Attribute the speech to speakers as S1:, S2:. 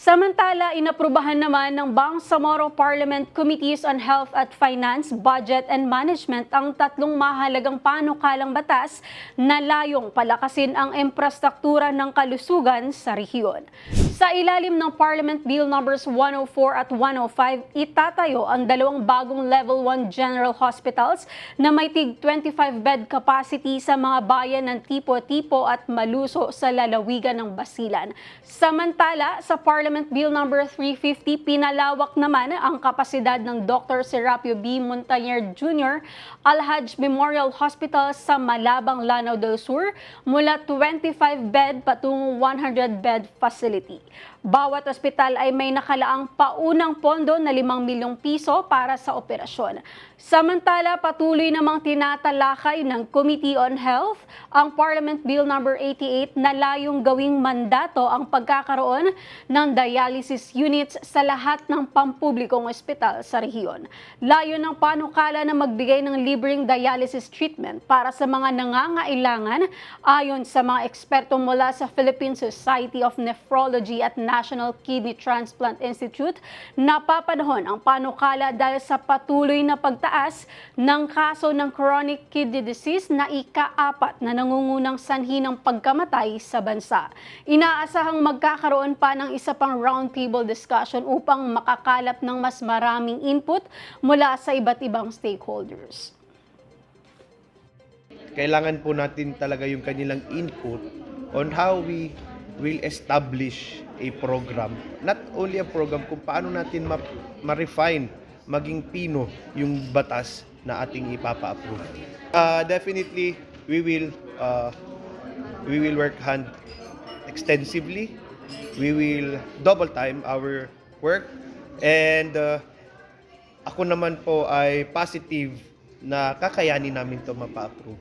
S1: Samantala, inaprubahan naman ng Bangsamoro Parliament Committees on Health at Finance, Budget and Management ang tatlong mahalagang panukalang batas na layong palakasin ang infrastruktura ng kalusugan sa rehiyon. Sa ilalim ng Parliament Bill numbers 104 at 105, itatayo ang dalawang bagong Level 1 General Hospitals na may tig 25 bed capacity sa mga bayan ng Tipo-Tipo at Maluso sa lalawigan ng Basilan. Samantala, sa Parliament Bill number 350, pinalawak naman ang kapasidad ng Dr. Serapio B. Montañer Jr. Alhaj Memorial Hospital sa Malabang, Lanao del Sur mula 25 bed patungong 100 bed facility. Bawat ospital ay may nakalaang paunang pondo na 5 milyong piso para sa operasyon. Samantala, patuloy namang tinatalakay ng Committee on Health ang Parliament Bill number 88 na layong gawing mandato ang pagkakaroon ng dialysis units sa lahat ng pampublikong ospital sa rehiyon. Layo ng panukala na magbigay ng libreng dialysis treatment para sa mga nangangailangan ayon sa mga eksperto mula sa Philippine Society of Nephrology at National Kidney Transplant Institute, napapanahon ang panukala dahil sa patuloy na pagtaas ng kaso ng chronic kidney disease na ikaapat na nangungunang sanhi ng pagkamatay sa bansa. Inaasahang magkakaroon pa ng isa pang roundtable discussion upang makakalap ng mas maraming input mula sa iba't ibang stakeholders.
S2: kailangan po natin talaga yung kanilang input on how we will establish a program. Not only a program, kung paano natin ma- ma-refine, maging pino yung batas na ating ipapa-approve. Uh, definitely, we will uh, we will work hand extensively. We will double time our work and uh, ako naman po ay positive na kakayanin namin to mapa-approve.